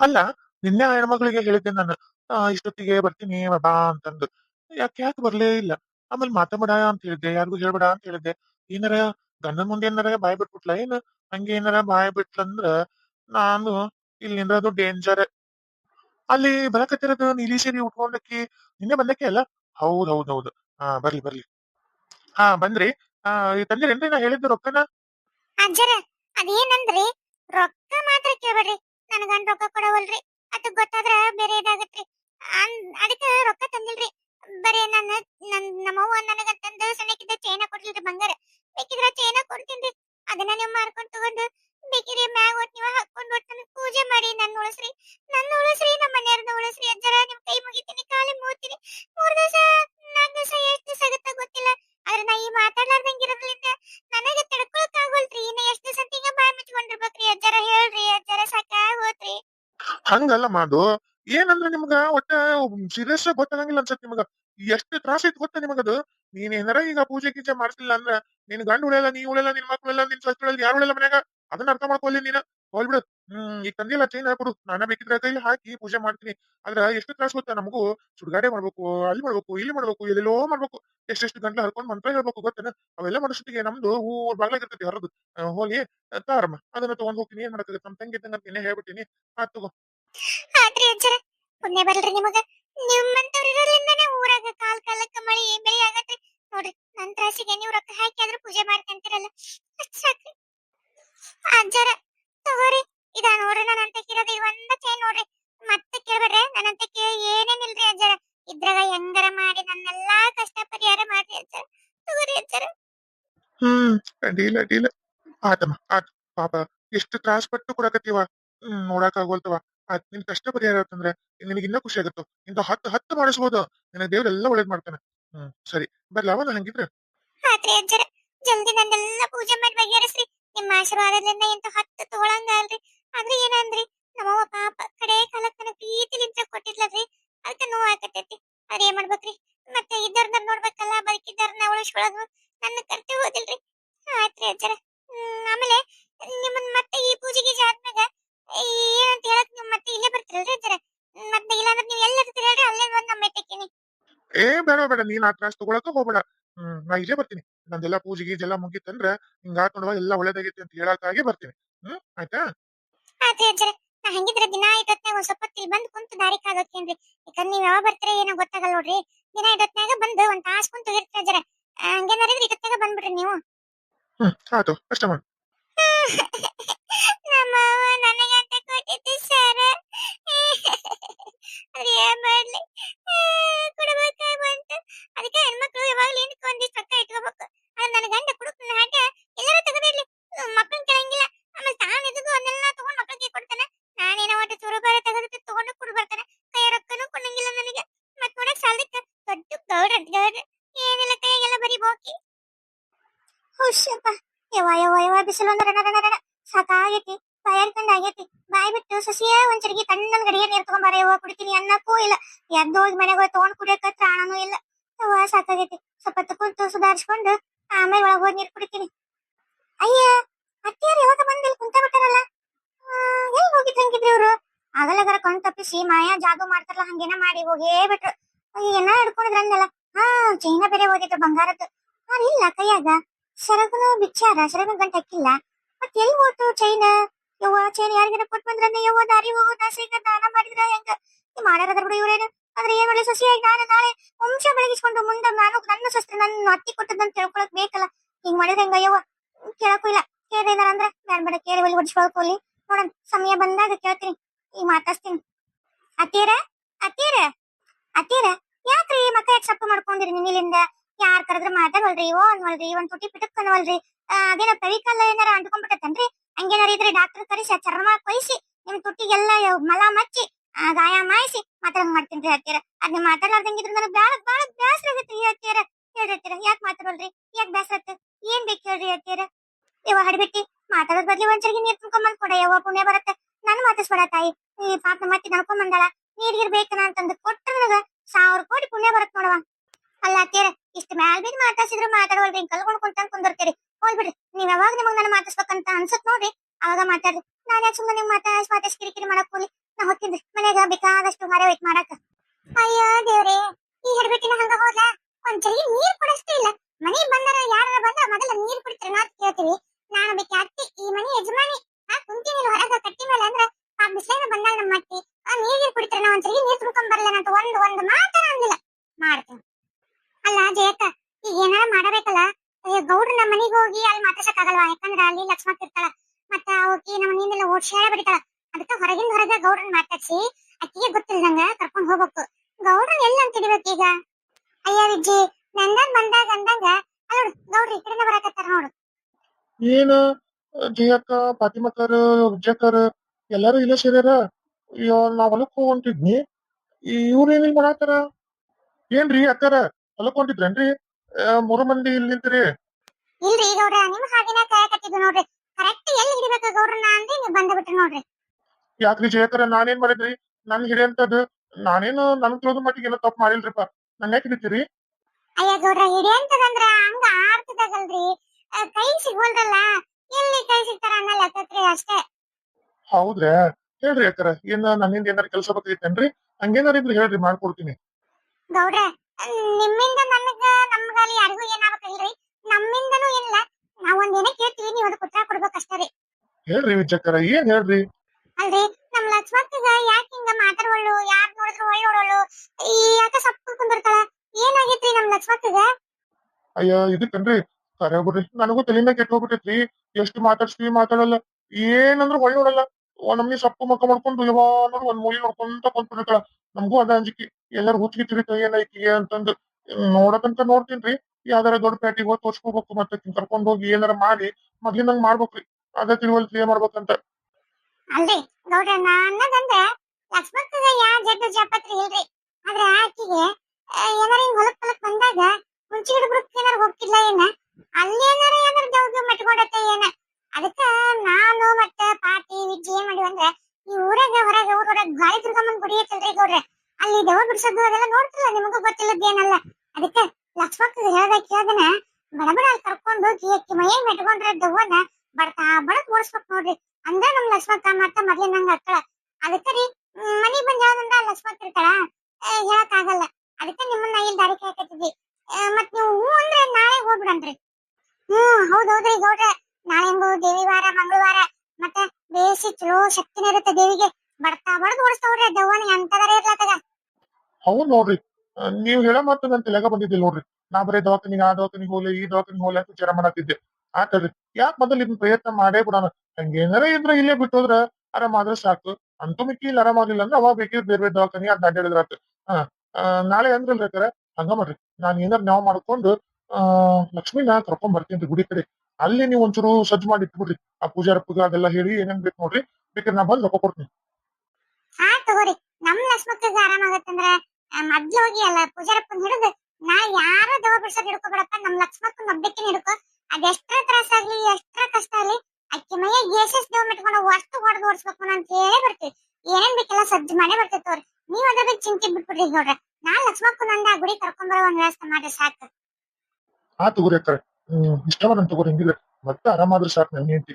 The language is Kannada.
ಅಲ್ಲ, ನಿನ್ನೆ ಆ ಹೆಣ್ಮಗಳಿಗೆ ಹೇಳಿದ್ದೆ ನಾನು ಇಷ್ಟೊತ್ತಿಗೆ ಬರ್ತೀನಿ, ಬಾ ಅಂತಂದು. ಯಾಕೆ ಯಾಕೆ ಬರ್ಲೇ ಇಲ್ಲ? ಆಮೇಲೆ ಮಾತಾಡ ಅಂತ ಹೇಳಿದ್ದೆ, ಯಾರಿಗೂ ಹೇಳ್ಬೇಡ ಅಂತ ಹೇಳಿದ್ದೆ. ಏನಾರ ಗಂಡನ ಮುಂದೆ ಏನಾರ ಬಾಯ್ ಬಿಟ್ಬಿಟ್ಲ ಏನು? ಹಂಗೆ ಏನಾರ ಬಾಯ್ ಬಿಟ್ಲಂದ್ರ ನಾನು ಇಲ್ಲಿಂದ ಅದು ಡೇಂಜರ್ ಅಲ್ಲಿ ಬರಕತ್ತಿರೋದು ನೀಲಿ ಸೀರೆ ಉಟ್ಕೊಂಡಕ್ಕಿ ನಿನ್ನೆ ಬಂದಕ್ಕೆ ಅಲ್ಲ? ಹೌದ್ ಹೌದ್, ಹೌದು. ಹಾ, ಬರ್ಲಿ ಬರ್ಲಿ. ಹಾ, ಬಂದ್ರಿ. ಆ ತಂದಿರೇನ್ರಿ ನಾ ಹೇಳಿದ್ದು ರೊಕ್ಕನ? ಅಜ್ಜರ, ಅದೇನಂದ್ರಿ? ರೊಕ್ಕ ಮಾತ್ರ ಕೇಳ್ಬೇಡ್ರಿ. ನನ್ ಗಂಡ ರೊಕ್ಕ ಕೊಡವಲ್ರಿ. ಅದು ಗೊತ್ತಾದ್ರ ಬೇರೆ ಇದಾಗತ್ರಿ. ಹಂಗಲ್ಲ ಮಾದು. ಏನಂದ್ರೆ ನಿಮ್ಗ ಒಟ್ಟ ಸೀರಿಯಸ್ ಗೊತ್ತಾಗಂಗಿಲ್ಲ ಅನ್ಸತ್ ನಿಮ್ಗ. ಎಷ್ಟು ತ್ರಾಸ ಐತ್ ಗೊತ್ತ ನಿಮಗದು? ನೀನ್ ಏನಾರ ಈಗ ಪೂಜೆ ಗೀಜೆ ಮಾಡ್ತಿಲ್ಲ ಅಂದ್ರ ನಿನ್ ಗಂಡ ಉಳಿಯಲ್ಲ, ನೀ ಉಳಿಯಲ್ಲ, ನಿನ್ ಮಕ್ಳು ಎಲ್ಲ ನಿನ್ ಸಸ್ತಿಳಲ್ಲ ಯಾರು ಉಳಿಯಲ್ಲ ಮನ್ಯಾಗ? ಅದನ್ನ ಅರ್ಥ ಮಾಡ್ಕೊಳ್ಳಿ ನೀನ. ಹೋಲ್ಬಿಡು ಹ್ಮ್ ಈಗ ತಂದಿಲ್ಲ ಚೈನ್ ಹಾಕ್ಬಿಡು. ನಾನ ಬೇಕಿದ್ರೆ ಕೈಲಿ ಹಾಕಿ ಪೂಜೆ ಮಾಡ್ತೀನಿ. ಆದ್ರ ಎಷ್ಟು ತ್ರಾಸ ಗೊತ್ತಾ ನಮಗೂ? ಸುಡ್ಗಾಡೆ ಮಾಡ್ಬೇಕು, ಅಲ್ಲಿ ಮಾಡ್ಬೇಕು, ಇಲ್ಲಿ ಮಾಡ್ಬೇಕು, ಎಲ್ಲೆಲ್ಲೋ ಮಾಡ್ಬೇಕು. ಎಷ್ಟೆಷ್ಟು ಗಂಟ್ಲ ಹರ್ಕೊಂಡ್ ಮಂತ್ರ ಹೇಳ್ಬೇಕು ಗೊತ್ತೇನ? ಅವೆಲ್ಲ ಮನುಷ್ಯರಿಗೆ ನಮ್ದು ಊರ್ ಬಾಗ್ಲಾಗಿರ್ತೈತಿ, ಹೊರದು. ಹೋಲಿ, ತಾರಮ್ಮ. ಅದನ್ನ ತಗೊಂಡ್ ಹೋಗ್ತೀನಿ. ಏನ್ ಮಾಡಕ್ಕೆ ನಮ್ ತಂಗಿ ತಂಗ ಏನೇ ಹೇಳ್ಬಿಟ್ಟಿನಿ. ಆ ತಗೋ. ಆದ್ರಿ ಅಜ್ಜರ ಪುಣ್ಯ ಬರಲ್ರಿ ನಿಮಗ? ನಿಮ್ಮಂತವ್ರ ಇರೋದ್ರಿಂದನೇ ಊರಾಗ ಕಾಲ್ ಕಾಲಕ್ಕ ಮಳಿ ಬೆಳಿ ಆಗತ್ರಿ ನೋಡ್ರಿ, ನನ್ ತ್ರಾಸಿಗೆ ನೀವು ರೊಕ್ಕ ಹಾಕಿ ಆದ್ರೂ ಪೂಜೆ ಮಾಡ್ಕಂತಿರಲ್ಲ. ಅಷ್ಟ್ ಸಾಕ್ರಿ. ಅಜ್ಜರ, ತಗೋರಿ. ಇದ ನೋಡ್ರಿ ನನ್ನ ಅಂತಕ್ಕಿರೋದು ಈ ಒಂದ ಚೈನ್ ನೋಡ್ರಿ. ಮತ್ತೆ ಕೇಳ್ಬೇಡ್ರೆ ನನ್ನಂತ ಅಂತಕ್ಕೆ ಏನೇನಿಲ್ರಿ ಅಜ್ಜರ? ಇದ್ರಾಗ ಹೆಂಗಾರ ಮಾಡಿ ನನ್ನೆಲ್ಲಾ ಕಷ್ಟ ಪರಿಹಾರ ಮಾಡ್ರಿ ಅಜ್ಜರ. ತಗೋರಿ ಅಜ್ಜರ. ಹ್ಮ್ ಅಡ್ಡಿಲ್ಲ ಅಡ್ಡಿಲ್ಲ ಆತಮ್ಮ, ಆತ, ಪಾಪ, ಎಷ್ಟು ತ್ರಾಸ ಪಟ್ಟು ಕೊಡಕತ್ತೀವ? ನೋಡಕ್ ಆಗೋಲ್ತವ. ನಿನ್ ಕಷ್ಟ ಪರಿಹಾರ ಅಂತಂದ್ರೆ ನಿನಗೆ ಇನ್ನೂ ಖುಷಿ ಆಗುತ್ತೋ? ಇಂತ ಹತ್ತು ಹತ್ತು ಮಾಡಿಸ್ಬೋದು. ನಿನಗೆ ದೇವ್ರೆಲ್ಲ ಒಳ್ಳೇದ್ ಮಾಡ್ತಾನೆ. ಹ್ಮ್, ಸರಿ. ಬರ್ಲ ಅವನು ಹಂಗಿದ್ರೆ? ಆತ್ರಿ ಅಜ್ಜರ ಜಲ್ದಿ ನನ್ನೆಲ್ಲ ಪೂಜೆ ಮಾಡಿ ಬಗೆಹರಿಸ್ರಿ. ನಿಮ್ಮ ಆಶೀರ್ವಾದದಿಂದ ಎಂತ ಹತ್ತು ತಗೊಳಂಗಲ್ರಿ ಆದ್ರೆ ಏನಂದ್ರಿ? ನಮ್ಮವ್ವ ಪಾಪ ಕಡೆ ಕಾಲಕ್ ನನಗ್ ಪ್ರೀತಿಲಿಂತ ಕೊಟ್ಟಿದ್ಲಲ್ರಿ. ಅದಕ್ಕೆ ನೋವು ಆಕತೈತಿ ಅದ್ ಏನ್ ಮಾಡ್ಬೇಕ್ರಿ? ಮತ್ತೆ ಇದ್ದವ್ರನ್ನ ನೋಡ್ಬೇಕಲ್ಲ ಬದುಕಿದ್ದವ್ರನ್ನ ಉಳಿಸ್ಕೊಳ್ಳೋದು ನನ್ನ ಕರ್ತವ್ಯ ಹೋದಿಲ್ರಿ. ಆಯ್ತ್ರಿ ಅಜ್ಜರ ಆಮೇಲೆ ನಿಮ್ಮನ್ ಏ ಬೇಡ ಬೇಡ ನೀನ್ ಆ ತ್ರಾಸ್ ತಗೊಳಕ ಹೋಗ್ಬೇಡ. ಹ್ಮ್ ನಾ ಇಲ್ಲೇ ಬರ್ತೀನಿ. ನಂದೆಲ್ಲ ಪೂಜೆ ಗೀಜೆಲ್ಲ ಮುಗಿತಂದ್ರ ಹಿಂಗ ನೋಡುವ ಎಲ್ಲಾ ಒಳ್ಳೇದಾಗೈತಿ ಅಂತ ಹೇಳಕ್ಕಾಗಿ ಬರ್ತೀನಿ. ಹ್ಮ್ ಆಯ್ತಾ? ಆದ್ರೆ ಅಜ್ಜರ ನಾ ಹಂಗಿದ್ರೆ ದಿನ ಇಡತ್ನಾಗ ಒಂದ್ ಸ್ವಲ್ಪ ಇಲ್ಲಿ ಬಂದ್ ಕುಂತು ದಾರಿ ಕಾಗೋಕೇನ್ರಿ ಯಾಕಂದ್ರೆ ನೀವ್ ಯಾವಾಗ ಬರ್ತೀರ ಏನೋ ಗೊತ್ತಾಗಲ್ಲ ನೋಡ್ರಿ. ದಿನ ಇಡತ್ನಾಗ ಬಂದು ಒಂದ್ ತಾಸ್ ಕುಂತು ಇರ್ತೀರ ಅಜ್ಜರ ಹಂಗೇನಾರಿದ್ರೆ ಇಡತ್ನಾಗ ಬಂದ್ಬಿಡ್ರಿ ನೀವು. ಹ್ಮ್ ಆತು ಅಷ್ಟ ಮಾಡು. ನಮ್ಮವ್ವ ನನಗಂತ ಕೊಟ್ಟಿದ್ದು ಬಿಸಿಲು ರಣ ರಣ ರಣ. ಸಾಕಾಗೈತಿ ಬಾಯಾಡ್ಕೊಂಡ್ ಆಗೈತಿ. ಬಾಯ್ ಬಿಟ್ಟು ಸಸಿಯ ಒಂಚರಿಗೆ ತಣ್ಣನ ಗಡಿಗೆ ನೀರ್ ತಗೊಂಬಾರ, ಯವ್ವ ಕುಡಿತೀನಿ ಅನ್ನಕ್ಕೂ ಇಲ್ಲ. ಎದ್ದು ಹೋಗಿ ಮನೆಗೆ ತಗೊಂಡ್ ಕುಡಿಯಕ ತ್ರಾಣನೂ ಇಲ್ಲ. ಯವ್ವ, ಸಾಕಾಗೈತಿ. ಸ್ವಲ್ಪ ಕುಂತು ಸುಧಾರಿಸ್ಕೊಂಡು ಆಮೇಲೆ ಒಳಗೆ ಹೋಗಿ ನೀರ್ ಕುಡಿತೀನಿ. ಅಯ್ಯ ಅತ್ತಿಯರು ಯಾವಾಗ ಬಂದು ಇಲ್ಲಿ ಕುಂತ ಬಿಟ್ಟಾರಲ್ಲ? ಎಲ್ಲಿ ಹೋಗಿದ್ರು ಹಂಗಿದ್ರಿ ಇವ್ರು? ಆಗಲಗರ ಕಣ್ ತಪ್ಪಿಸಿ ಮಾಯಾ ಜಾದು ಮಾಡ್ತಾರಲ್ಲ, ಹಂಗೇನ ಮಾಡಿ ಹೋಗೇ ಬಿಟ್ರು. ಏನ ಹಿಡ್ಕೊಂಡಿದ್ರಂದಲ್ಲ. ಹಾ, ಚೈನ ಬೇರೆ ಹೋಗಿತ್ತು ಬಂಗಾರದ್ದು. ಅವ್ರು ಇಲ್ಲ ಕೈಯಾಗ. ಸರಗುನು ಬಿಚ್ಚಾರ ಸರಗುನ ಗಂಟ ಹಾಕಿಲ್ಲ ಮತ್ ಎಲ್ಲಿ ಹೋತು ಚೈನ್? ಯವ್ವ, ಚೈನ್ ಯಾರಿಗಾರ ಕೊಟ್ ಬಂದ್ರನ್ನ? ಯವ್ವ, ದಾರಿ ಹೋಗೋ ದಾಸಿಗ ದಾನ ಮಾಡಿದ್ರ ಹೆಂಗ? ಈ ಮಾಡಾರದ್ರ ಬಿಡು ಇವ್ರೇನು. ಆದ್ರೆ ಏನ್ ಒಳ್ಳೆ ಸಸಿಯಾಗಿ ನಾನು ನಾಳೆ ವಂಶ ಬೆಳಗಿಸ್ಕೊಂಡು ಮುಂದೆ ನಾನು ನನ್ನ ಸಸ್ತ್ರ ನನ್ನ ಅತ್ತಿ ಕೊಟ್ಟದಂತ ತಿಳ್ಕೊಳಕ್ ಬೇಕಲ್ಲ. ಹಿಂಗ್ ಮಾಡಿದ್ರೆ ಹೆಂಗ ಯವ್ವ? ಕೇಳಕ್ಕೂ ಇಲ್ಲ. ಕೇಳಿದಾರ ಅಂದ್ರ ಬ್ಯಾಡ ಬೇಡ, ಕೇಳಿ ಒಲಿ ಹೊಡಿಸ್ಕೊಳ್ಕೋಲಿ ನೋಡಣ, ಸಮಯ ಬಂದಾಗ ಕೇಳ್ತೀನಿ. ಈಗ ಮಾತಾಡ್ತೀನಿ ಅತ್ತೀರ? ಅತ್ತೀರ? ಅತ್ತೀರ? ಯಾಕ್ರಿ ಮಕ್ಕ ಯಾಕೆ ಸಪ್ಪು ಮಾಡ್ಕೊಂಡಿರಿ ನಿನ್ನಿಲಿಂದ ಯಾರ್ ಕರೆದ್ರ ಮಾತಾಡಲ್ರಿ ಓ ಅನ್ವಲ್ರಿ ಒಂದ್ ತುಟಿ ಪಿಟಕ್ ಅನ್ನವಲ್ರಿ ಆ, ಅದೇನೋ ಕವಿಕಲ್ಲ ಏನಾರ ಅಂಟ್ಕೊಂಡ್ಬಿಟ್ಟತನ್ರಿ ಹಂಗೇನಾರ ಇದ್ರೆ ಡಾಕ್ಟರ್ ಕರೆಸಿ ಚರ್ಮ ಕೊಯ್ಸಿ ನಿಮ್ ತುಟಿಗೆಲ್ಲ ಯವ್- ಮಲ ಮಚ್ಚಿ ಗಾಯ ಮಾಯಿಸಿ ಮಾತಾಡಂಗ್ ಮಾಡ್ತೀನಿ ಹತ್ತಿರ ಅದ್ ನೀವ್ ನನಗ್ ಬಾಳ ಬಾಳ ಬ್ಯಾಸರ ಆಗತ್ತೆ ಈ ಹತ್ತಿರ ಯಾಕೆ ಮಾತಾಡಲ್ರಿ ಯಾಕೆ ಬ್ಯಾಸರ ಆತ? ಏನ್ ಬೇಕು ಹೇಳ್ರಿ ಹತ್ತಿರ ಇವ ಹಡ್ಬಿಟ್ಟಿ ಮಾತಾಡೋದ್ ಬದ್ಲಿ ಒಂಚರಿಗೆ ನೀರ್ ತುಂಬ್ಕೊಂಡ್ ಕೊಡ ಯಾವ ಪುಣ್ಯ ಬರತ್ತೆ. ನನ್ ಮಾತಾಡ್ಸ್ಬೇಡ ತಾಯಿ ಈ ಪಾಪ ಮತ್ತೆ ನಡ್ಕೊಂಡ್ ನೀರ್ ಬೇಕನ ಅಂತಂದು ಕೊಟ್ಟ ನನಗ ಸಾವಿರ ಕೋಟಿ ಪುಣ್ಯ ಬರತ್ ನೋಡವ ಅಲ್ಲ ಇಷ್ಟ ಮ್ಯಾಲ್ ಬಿದ್ದು ಮಾತಾಡ್ಸಿದ್ರು ಮಾತಾಡವಲ್ರಿ ಹಿಂಗ್ ಕುಂತ ಕುಂತಂಗ್ ಕುಂದಿರ್ತೀರಿ ಹೋಗ್ಬಿಡ್ರಿ ನೀವ್ ಯಾವಾಗ ನಿಮಗ್ ನನ್ನ ಮಾತಾಡ್ಸ್ಬೇಕಂತ ಅನ್ಸತ್ ನೋಡ್ರಿ, ಅವಾಗ ಮಾತಾಡ್ರಿ. ನಾನ್ ಯಾಕೆ ಸುಮ್ಮನೆ ಮಾತಾಡ್ಸ್ ಮಾತಾಡ್ಸ್ ಕಿರಿಕಿರಿ ಮಾಡಕ್ ಹೋಗ್ಲಿ ನಾ ಹೋಗ್ತಿದ್ದೆ ಮನ್ಯಾಗ ಬೇಕಾದಷ್ಟು ಮರ ವೇಟ್ ಮಾಡಕ. ಅಯ್ಯೋ ದೇವ್ರೇ, ಈ ಹೆಡ್ಬಿಟ್ಟಿನ ಹಂಗ ಹೋದ್ಲ? ಒಂದ್ ಚಳಿ ನೀರ್ ಕೊಡಷ್ಟೇ ಇಲ್ಲ. ಮನಿ ಬಂದರ ಯಾರ ಬಂದ ಮೊದಲ ನೀರ್ ಕುಡಿತಾರ ನಾ ಕೇಳ್ತೀವಿ ನಾನು ಬೇಕೆ ಅತ್ತಿ ಈ ಮನಿ ಯಜಮಾನಿ ಆ ಕುಂತೀನಿ ಹೊರಗ ಕಟ್ಟಿ ಮೇಲೆ ಅಂದ್ರ ಆ ಬಿಸಿಲೇನ ಬಂದಾಗ ನಮ್ಮ ಅತ್ತಿ ಆ ನೀರ್ ಕುಡಿತಾರ ಒಂದ್ ಚಲಿ ನೀರ್ ತುಳ್ಕೊಂಡ್ ಬರಲ್ಲ ಅಂತ ಒಂದ್ ಒಂದ್ ಮಾತನ ಅಂದಿಲ್ಲ ಮಾಡ್ತೀನಿ ಅಲ್ಲ ಜಯಕ್ಕ ಈಗ ಏನಾರ ಮಾಡಬೇಕಲ್ಲ ಅಯ್ಯೋ, ಗೌಡ್ರು ನಮ್ಮ ಮನಿಗ್ ಹೋಗಿ ಅಲ್ಲಿ ಮಾತಾಡ್ಸಕ್ ಆಗಲ್ವಾ ಯಾಕಂದ್ರ ಅಲ್ಲಿ ಲಕ್ಷ್ಮಕ್ಕ ಇರ್ತಾಳ ಮತ್ತ ಅವಕಿ ನಮ್ಮ ಮನೆಯಿಂದೆಲ್ಲ ಓಡ್ಸ್ಯಾಳ ಬಿಡ್ತಾಳ ಅದಕ್ಕ ಹೊರಗಿಂದ ಹೊರಗ ಗೌಡ್ರನ್ ಮಾತಾಡ್ಸಿ ಅಕ್ಕಿಗೆ ಗೊತ್ತಿಲ್ದಂಗ ಕರ್ಕೊಂಡ್ ಹೋಗ್ಬೇಕು ಗೌಡ್ರನ್ ಎಲ್ಲ ಅಂತ ಹಿಡಿಬೇಕು ಈಗ ಅಯ್ಯ ವಿಜ್ಜಿ ನಂದನ್ ಬಂದಾಗ ಅಂದಂಗ ಅಲ್ಲ ಗೌಡ್ರಿ ಈ ಕಡೆನ ಬರಾಕತ್ತಾರ ನೋಡು ಏನ ಜಯಕ್ಕ ಫಾತಿಮಕ್ಕರ್ ವಿಜಯಕ್ಕರ್ ಎಲ್ಲಾರು ಇಲ್ಲೇ ಸೇರ್ಯಾರ ಅಯ್ಯೋ ನಾ ಹೊಲಕ್ ಹೋಗೊಂಟಿದ್ನಿ ಇವ್ರ ಏನಿಲ್ ಮಾಡಾತಾರ ಏನ್ರಿ ಅಕ್ಕಾರ ಹೊಲಕ್ ಹೊಂಟಿದ್ರೇನ್ರಿ ಆ, ಮೂರು ಮಂದಿ ಇಲ್ಲಿ ನಿಂತ್ರಿ ಇಲ್ರಿ ಗೌಡ್ರ ನಿಮ್ ಹಾದಿನ ಕಾಯಕತ್ತಿದ್ದು ನೋಡ್ರಿ ಕರೆಕ್ಟ್ ಎಲ್ಲಿ ಹಿಡಿಬೇಕು ಗೌಡ್ರನ್ನ ಅಂದ್ರೆ ನೀವು ಬಂದ ಬಿಟ್ರಿ ನೋಡ್ರಿ. ಯಾಕ್ರಿ ಜಯಕರ ನಾನೇನ್ ಮಾಡಿದ್ರಿ? ನನ್ ಹಿಡಿಯಂತದ್ದು ನಾನೇನು ನನ್ ತಿಳಿದ ಮಟ್ಟಿಗೆ ಏನೋ ತಪ್ಪು ಮಾಡಿಲ್ರಿಪ್ಪ. ನನ್ನ ಯಾಕೆ ಹಿಡಿತೀರಿ? ಅಯ್ಯ ಗೌಡ್ರ ಹಿಡಿಯಂತದಂದ್ರ ಹಂಗ ಆಡ್ತದಲ್ರಿ ಕೈ ಸಿಗೋಲ್ರಲ್ಲ ಎಲ್ಲಿ ಕೈ ಸಿಗ್ತಾರ ಅನ್ನಲ್ಲ ಲೆಕ್ಕಕ್ರಿ ಅಷ್ಟೇ. ಹೌದ್ರಾ? ಹೇಳ್ರಿ ಅಕ್ಕರ ಏನ ನನ್ನಿಂದ ಏನಾರ ಕೆಲಸ ಬೇಕಾಗಿತ್ತೇನ್ರಿ? ಹಂಗೇನಾರ ಇದ್ರೆ ಹೇಳ್ರಿ ಮಾಡ್ಕೊಡ್ತೀನಿ. ಗೌಡ್ರ ನಿಮ್ಮಿಂದ ನನಗ ನಮ್ಗಲ್ಲಿ ಯಾರಿಗೂ ಏನಾಗಬೇಕಿಲ್ರಿ? ನಮ್ಮಿಂದನೂ ಏನಿಲ್ಲ ನಾವ್ ಒಂದ್ ಏನೇ ಕೇಳ್ತೀವಿ ನೀವ್ ಅದಕ್ಕೆ ಉತ್ತರ ಕೊಡ್ಬೇಕಷ್ಟೇ ರೀ. ಹೇಳ್ರಿ ವಿಜಯಕರ ಏನ್ ಹೇಳ್ರಿ? ಅಲ್ರಿ ನಮ್ ಲಕ್ಷ್ಮಕ್ಕಗ ಯಾಕೆ ಹಿಂಗ ಮಾತಾಡ್ವಳ್ಳು ಯಾರ್ ನೋಡಿದ್ರು ಒಳ್ಳೆ ನೋಡೋಳು ಈ ಯಾಕ ಸಪ್ಪು ಕುಂದಿರ್ತಾಳ? ಏನಾಗೈತ್ರಿ ನಮ್ ಲಕ್ಷ್ಮಕ್ಕಗ ಅಯ್ಯೋ ಇದಕ್ಕನ್ರಿ? ಕರೆ ಬಿಡ್ರಿ ನನಗೂ ತಲೆನ ಕೆಟ್ಟ ಹೋಗ್ಬಿಟ್ಟೈತ್ರಿ. ಎಷ್ಟು ಮಾತಾಡ್ಸ್ತೀವಿ ಮಾತಾಡಲ್ಲ. ಏನಂದ್ರ ಹೊಳ್ ನೋಡಲ್ಲ. ನಮ್ಗೆ ಸಪ್ಪು ಮಕ್ಕ ಮಾಡ್ಕೊಂಡು ಯಾವಾಗ ಒಂದ್ ಮೂಲಿ ನೋಡ್ಕೊಂತ ಕುಂತ್ಬಿಟ್ಟಿರ್ತಾಳ. ನಮಗೂ ಅದ ಅಂಜಿಕೆ. ಎಲ್ಲಾರು ಹುಚ್ಚಿಗೆ ತಿರುತ್ತ ಏನೈತಿಗೆ ಅಂತಂದು. ನೋಡಕಂತ ನೋಡ್ತೀನ್ರಿ. ಯಾವ್ದಾರ ದೊಡ್ಡ ಪ್ಯಾಟಿಗೆ ಹೋಗಿ ತೋರ್ಸ್ಕೋಬೇಕು ಮತ್ತೆ ಕರ್ಕೊಂಡ್ ಹೋಗಿ ಏನಾರ ಮಾಡಿ ಮೊದ್ಲಿನಂಗ್ ಮಾಡ್ಬೇಕ್ರಿ. ಅದೇ ತಿಳುವಳಿಕೆ ಏನ್ ಮಾಡ್ಬೇಕಂತ. ಅಲ್ರಿ ಗೌಡ್ರ ನನ್ನದಂದ್ರ ಲಕ್ಷ್ಮಕ್ಕಗ ಯಾ ಜಡ್ಡು ಜಾಪತ್ರಿ ಇಲ್ರಿ. ಆದ್ರೆ ಆಕಿಗೆ ಏನಾರ ಹಿಂಗ್ ಹೊಲಕ್ ಹೊಲಕ್ ಬಂದಾಗ ಮುಂಚೆ ಹಿಡ್ಬಿಡಕ್ ಏನಾರ ಹೋಗ್ತಿಲ್ಲ ಏನ? ಅಲ್ಲಿ ಏನಾರ ಏನಾರ ದೌದು ಮೆಟ್ಕೊಂಡತ್ತೆ ಏನ? ಅದಕ್ಕ ನಾನು ಮತ್ತ ಪಾಟಿ, ವಿಜ್ಜಿ ಏನ್ ಮಾಡಿವಿ ಅಂದ್ರ ಈ ಊರಾಗ, ಹೊರಗ ಊರೊಳಗ ಗಾಳಿ ದುರ್ಗಮ್ಮನ್ ಗುಡಿ ಐತಲ್ರಿ ಅಲ್ಲಿ ದವ ಬಿಡ್ಸೋದು ಅದೆಲ್ಲ ನೋಡ್ತಿಲ್ಲ ನಿಮಗೂ ಗೊತ್ತಿಲ್ಲದೇನಲ್ಲ ಅದಕ್ಕ ಲಕ್ಷ್ಮಕ್ಕಗ ಹೇಳ್ದ ಕೇಳ್ದನ ಬಡಬಡ ಕರ್ಕೊಂಡು ಹೋಗಿ ಅಕ್ಕಿ ಮೈಯಾಗ ಮೆಟ್ಕೊಂಡ್ರ ದೆವ್ವನ ಬಡ್ತಾ ಬಡಕ್ ಓಡಿಸ್ಬೇಕು ನೋಡ್ರಿ. ಅಂದ್ರ ನಮ್ ಲಕ್ಷ್ಮಕ್ಕ ಮತ್ತ ಮೊದ್ಲಿನಂಗ ಅಕ್ಕಳ. ಅದಕ್ಕ ರೀ ಮನಿ ಮನಿಗ್ ಬಂದ್ ಯಾವ್ದಂದ್ರ ಲಕ್ಷ್ಮಕ್ ಇರ್ತಾಳ ಹೇಳಕ್ ಆಗಲ್ಲ ಅದಕ್ಕ ನಿಮ್ಮನ್ನ ಇಲ್ಲಿ ದಾರಿ ಕೇಳ್ಕತ್ತಿದ್ವಿ. ಮತ್ ನೀವು ಹ್ಞೂ ಅಂದ್ರೆ ನಾಳೆ ಹೋಗ್ಬಿಡನ್ರಿ ಹ್ಮ್ ಹೌದೌದ್ರಿ ಗೌಡ್ರ. ನಾಳೆ ಹೆಂಗು ದೇವಿವಾರ ಮಂಗಳವಾರ, ಮತ್ತೆ ಬೇಸಿ ಚಲೋ ಶಕ್ತಿನ ಇರುತ್ತೆ ದೇವಿಗೆ. ಬಡ್ತಾ ಬಡದ್ ಓಡಿಸ್ತಾವ್ರಿ ದವ್ವನ, ಎಂತದಾರ ಇರ್ಲತ್ತಾಗ ಹೌದ್ ನೋಡ್ರಿ. ನೀವ್ ಹೇಳೋ ಮಾತು ನನ್ ತಲೆಗ ಬಂದಿದ್ದಿಲ್ಲ ನೋಡ್ರಿ. ನಾ ಬರೀ ದವಾಖಾನಿಗೆ ಆ ದವಾಖಾನಿಗೆ ಹೋಗ್ಲಿ ಈ ದವಾಖಾನಿಗೆ ಹೋಗ್ಲಿ ಅಂತ ವಿಚಾರ ಮಾಡತ್ತಿದ್ದೆ ಆತದ್ರಿ ಯಾಕೆ ಮೊದಲು ಇದನ್ನ ಪ್ರಯತ್ನ ಮಾಡೇ ಬಿಡೋಣ. ಹಂಗೇನಾರ ಇದ್ರ ಇಲ್ಲೇ ಬಿಟ್ಟೋದ್ರ ಆರಾಮಾದ್ರೆ ಸಾಕು. ಅಂತೂ ಮಿಕ್ಕಿ ಇಲ್ಲಿ ಆಗಿಲ್ಲ ಅಂದ್ರೆ ಅವಾಗ ಬೇಕಿದ್ರೆ ಬೇರೆ ಬೇರೆ ದವಾಖಾನಿ ಅದ್ ಆ, ನಾಳೆ ಅಂದ್ರೆ ಬೇಕಾರೆ ಹಂಗ ಮಾಡ್ರಿ. ನಾನ್ ಏನಾರ ನಾವು ಮಾಡ್ಕೊಂಡು ಆ ಲಕ್ಷ್ಮಿನ ಕರ್ಕೊಂಡ್ ಬರ್ತೀನಿ ಗುಡಿ ಕಡೆ. ಅಲ್ಲಿ ನೀವು ಒಂಚೂರು ಸಜ್ಜು ಮಾಡಿ ಇಟ್ಬಿಡ್ರಿ. ಆ ಪೂಜಾರಪ್ಪಗ ಅದೆಲ್ಲ ಹೇಳಿ ಏನೇನ್ ಬೇಕು ನೋಡ್ರಿ. ಬೇಕಾದ್ರೆ ನಾ ಬಂದ್ ರೊಕ್ಕ ಕೊಡ್ತೀನಿ. ಹಾ ತಗೋರಿ. ನಮ್ ಲಕ್ಷ್ಮಕ್ಕಗ ಆರಾಮಾಗತ್ತಂದ್ರ ಮೊದ್ಲು ಹೋಗಿ ಅಲ್ಲ ಪೂಜಾರಪ್ಪನ್ ಹಿಡಿದು ನಾ ಯಾರ ದವ ಬಿಡ್ಸೋದ್ ಹಿಡ್ಕೋಬೇಡಪ್ಪ ನಮ್ ಲಕ್ಷ್ಮಕ್ಕನ್ ಒಬ್ಬಕ್ಕೆ ಹಿಡ್ಕೊ. ಅದೆಷ್ಟ್ರ ತ್ರಾಸ ಆಗ್ಲಿ, ಎಷ್ಟ್ರ ಕಷ್ಟ ಆಗ್ಲಿ, ಅಕ್ಕಿ ಮೈಯ ಏಸೆಸ್ ದೇವ್ ಮೆಟ್ಕೊಂಡು ಅಷ್ಟು ಹೊಡೆದು ಓಡಿಸ್ಬೇಕು ಅಂತ ಹೇಳೇ ಬರ್ತೀವಿ. ಏನೇನ್ ಬೇಕೆಲ್ಲ ಸಜ್ಜು ಮಾಡೇ ಬರ್ತೈತೆ ತೋರಿ. ನೀವ್ ಅದ್ರ ಬಗ್ಗೆ ಚಿಂತೆ ಬಿಟ್ಬಿಡ್ರಿ ನೋಡ್ರ ನಾ ಲಕ್ಷ್ಮಕ್ಕನ್ ಅಂದ ಗುಡಿ ಕರ್ಕೊಂಡ್ ಬರೋ ಒಂದ್ ವ್ಯವಸ್ಥೆ ಮಾಡ್ರಿ ಸಾಕು. ಆ ತಗೋರಿ ಅಕ್ಕ ಇಷ್ಟವಾದಂತ ಇಷ್ಟವ ನನ್ ತಗೋರಿ ಹಂಗಿಲ್ಲ ಮತ್ತೆ ಆರಾಮಾದ್ರೂ ಸಾಕು ನನ್ನ ಹೆಂಡತಿ.